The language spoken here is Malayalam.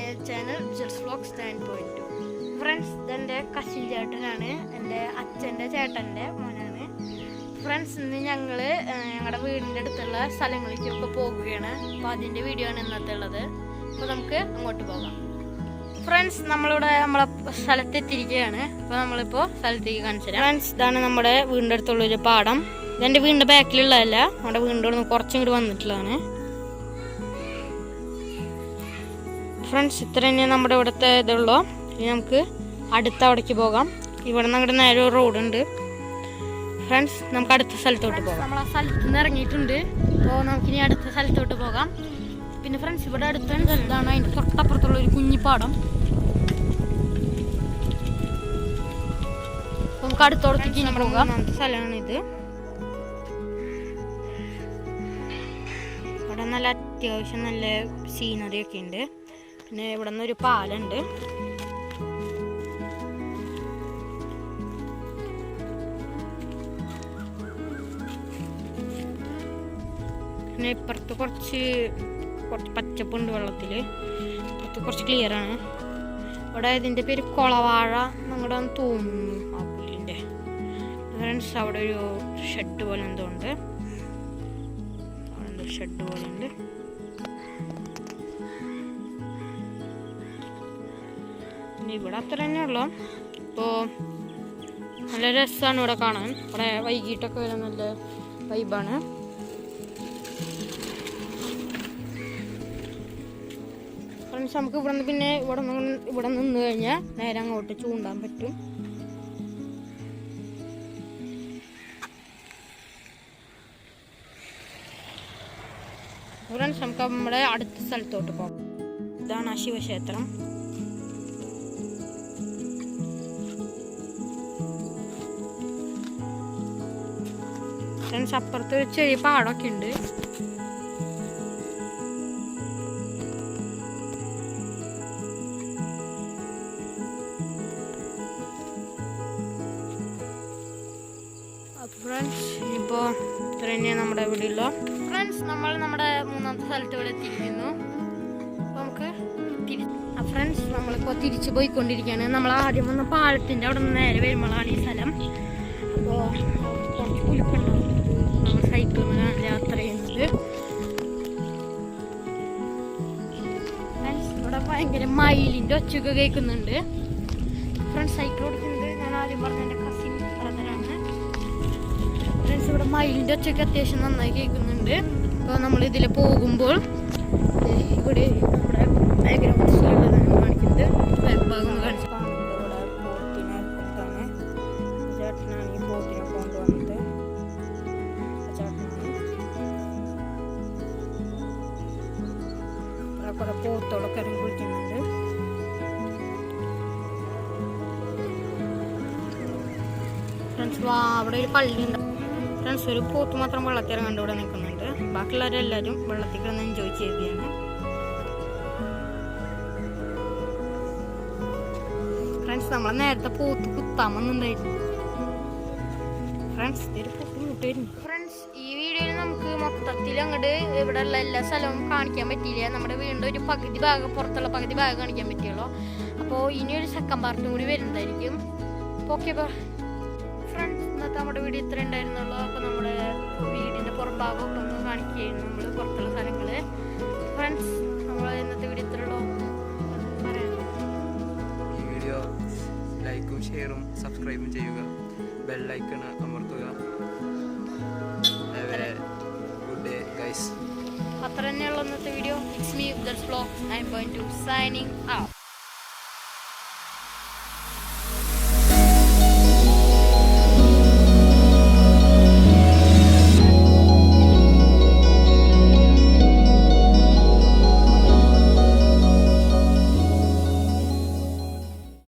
My channel just vlog stand point friends ഇതെന്റെ കസിൻ ചേട്ടനാണ്. എന്റെ അച്ഛന്റെ ചേട്ടന്റെ മോനാണ്. ഫ്രണ്ട്സ് ഇന്ന് ഞങ്ങൾ ഞങ്ങളുടെ വീടിന്റെ അടുത്തുള്ള സ്ഥലങ്ങളിലേക്കൊക്കെ പോകുകയാണ് അപ്പോൾ അതിന്റെ വീഡിയോ ആണ് ഇന്നത്തെ ഉള്ളത്. അപ്പോൾ നമുക്ക് അങ്ങോട്ട് പോകാം. ഫ്രണ്ട്സ് നമ്മളിവിടെ നമ്മളെ സ്ഥലത്തെത്തിരിക്കുകയാണ് അപ്പോൾ നമ്മളിപ്പോൾ സ്ഥലത്തേക്ക് കാണിച്ചു തരാം. ഫ്രണ്ട്സ് ഇതാണ് നമ്മുടെ വീടിന്റെ അടുത്തുള്ളൊരു പാടം. ഇതെന്റെ വീടിന്റെ ബാക്കിലുള്ളതല്ല നമ്മുടെ വീടിന്റെ അവിടെ നിന്ന് കുറച്ചും കൂടി വന്നിട്ടുള്ളതാണ്. ഫ്രണ്ട്സ് ഇത്ര തന്നെ നമ്മുടെ ഇവിടുത്തെ ഇതുള്ളൂ. ഇനി നമുക്ക് അടുത്ത അവിടേക്ക് പോകാം. ഇവിടെ നിന്ന് അങ്ങോട്ട് നേരെ ഒരു റോഡുണ്ട് ഫ്രണ്ട്സ് നമുക്ക് അടുത്ത സ്ഥലത്തോട്ട് പോകാം. നമ്മൾ ആ സ്ഥലത്ത് നിന്ന് ഇറങ്ങിയിട്ടുണ്ട്. അപ്പോൾ നമുക്കിനി അടുത്ത സ്ഥലത്തോട്ട് പോകാം. പിന്നെ ഫ്രണ്ട്സ് ഇവിടെ അടുത്താണ് സ്ഥലത്താണ് അതിന്റെ തൊട്ടപ്പുറത്തുള്ള ഒരു കുഞ്ഞിപ്പാടം. നമുക്ക് അടുത്തോടത്തേക്ക് ഇനി പോകാം. സ്ഥലമാണ് ഇത് ഇവിടെ നല്ല അത്യാവശ്യം നല്ല സീനറി ഒക്കെ ഉണ്ട്. പിന്നെ ഇവിടെ നിന്നൊരു പാലുണ്ട്. പിന്നെ ഇപ്പുറത്ത് കുറച്ച് കുറച്ച് പച്ചപ്പുണ്ട് വെള്ളത്തിൽ ഇപ്പുറത്ത് കുറച്ച് ക്ലിയർ ആണ്. ഇവിടെ ഇതിന്റെ പേര് കൊളവാഴ നമ്മുടെ തോന്നുന്നു ആ പുല്ലിന്റെ ഫ്രണ്ട്സ് അവിടെ ഒരു ഷെഡ് പോലെ എന്തോ ഉണ്ട്. അവിടെ ഷെഡ് പോലെ ഉണ്ട്. പിന്നെ ഇവിടെ അത്ര തന്നെ ഉള്ളു അപ്പോൾ നല്ല രസമാണ് ഇവിടെ കാണാൻ. ഇവിടെ വൈകിട്ടൊക്കെ വരാൻ നല്ല വൈബാണ് ഫ്രണ്ട്സ് നമുക്ക് ഇവിടെ നിന്ന് പിന്നെ ഇവിടെ നിന്ന് ഇവിടെ നിന്ന് കഴിഞ്ഞാൽ നേരെ അങ്ങോട്ട് ചൂണ്ടാൻ പറ്റും. ഫ്രണ്ട്സ് നമുക്ക് നമ്മുടെ അടുത്ത സ്ഥലത്തോട്ട് പോകാം. ഇതാണ് ആ ശിവക്ഷേത്രം. ഫ്രണ്ട്സ് അപ്പുറത്ത് ചെറിയ പാടമൊക്കെ ഉണ്ട്. ഫ്രണ്ട്സ് ഇത്ര തന്നെയാണ് നമ്മുടെ ഇവിടെ ഉള്ളു ഫ്രണ്ട്സ് നമ്മൾ നമ്മുടെ മൂന്നാമത്തെ സ്ഥലത്ത് ഇവിടെ എത്തിയിരിക്കുന്നു. അപ്പോൾ നമുക്ക് ഫ്രണ്ട്സ് നമ്മളിപ്പോൾ തിരിച്ചു പോയിക്കൊണ്ടിരിക്കുകയാണ്. നമ്മൾ ആദ്യം വന്ന പാലത്തിന്റെ അവിടെ നിന്ന് നേരെ വരുമ്പോഴാണ് ഭയങ്കര മയിലിന്റെ ഒച്ചയൊക്കെ കേൾക്കുന്നുണ്ട്. ഫ്രണ്ട്സ് സൈക്കിൾ ഓടിക്കുന്നത് ഞാൻ ആദ്യം പറഞ്ഞ എന്റെ കസിൻ ബ്രദറാണ്. ഫ്രണ്ട്സ് ഇവിടെ മയിലിന്റെ ഒച്ചയൊക്കെ അത്യാവശ്യം നന്നായി കേൾക്കുന്നുണ്ട്. അപ്പോൾ നമ്മൾ ഇതിൽ പോകുമ്പോൾ ഇവിടെ നമ്മുടെ ബാക്ക്ഗ്രൗണ്ട്സിലുള്ളതാണ് കാണിക്കുന്നത്. ഭാഗം കാണിച്ചു ഇവിടെ കുറെ പോത്തോളൊക്കെ കുളിക്കുന്നുണ്ട്. ഫ്രണ്ട്സ് വാ അവിടെ ഒരു പള്ളി ഉണ്ട്. ഫ്രണ്ട്സ് ഒരു പോത്ത് മാത്രം വെള്ളത്തിൽ കണ്ടു ഇവിടെ നിൽക്കുന്നുണ്ട്. ബാക്കിയുള്ളവരെല്ലാവരും വെള്ളത്തിൽ കിടന്ന് എൻജോയ് ചെയ്യുകയാണ്. ഫ്രണ്ട്സ് നമ്മളെ നേരത്തെ പോത്ത് കുത്താമെന്നുണ്ടായിരുന്നു ഫ്രണ്ട്സ് ഇതൊരു പോത്ത് മുട്ടായിരുന്നു. ഫ്രണ്ട്സ് ഈ മൊത്തത്തിൽ അങ്ങോട്ട് ഇവിടെ ഉള്ള എല്ലാ സ്ഥലവും കാണിക്കാൻ പറ്റിയില്ല. നമ്മുടെ വീടിന്റെ ഒരു പകുതി ഭാഗം പുറത്തുള്ള പകുതി ഭാഗം കാണിക്കാൻ പറ്റിയുള്ളൂ അപ്പോൾ ഇനിയൊരു സെക്കൻഡ് പാർട്ടും കൂടി വരുന്നതായിരിക്കും. ഓക്കെ ഫ്രണ്ട്സ് ഇന്നത്തെ നമ്മുടെ വീട് ഇത്ര ഉണ്ടായിരുന്നുള്ളൂ. അപ്പോൾ നമ്മുടെ വീടിന്റെ പുറംഭാഗമൊക്കെ ഒന്ന് കാണിക്കുകയായിരുന്നു നമ്മൾ പുറത്തുള്ള സ്ഥലങ്ങൾ ഫ്രണ്ട്സ് നമ്മൾ ഇന്നത്തെ വീട് ഇത്ര ഉള്ളൂ. ഈ വീഡിയോ ലൈക്കും ഷെയറും സബ്സ്ക്രൈബും ചെയ്യുക. ബെൽ ഗൈസ് അത്ര തന്നെയുള്ള ഇന്നത്തെ video it's me Dars blog nine point two signing out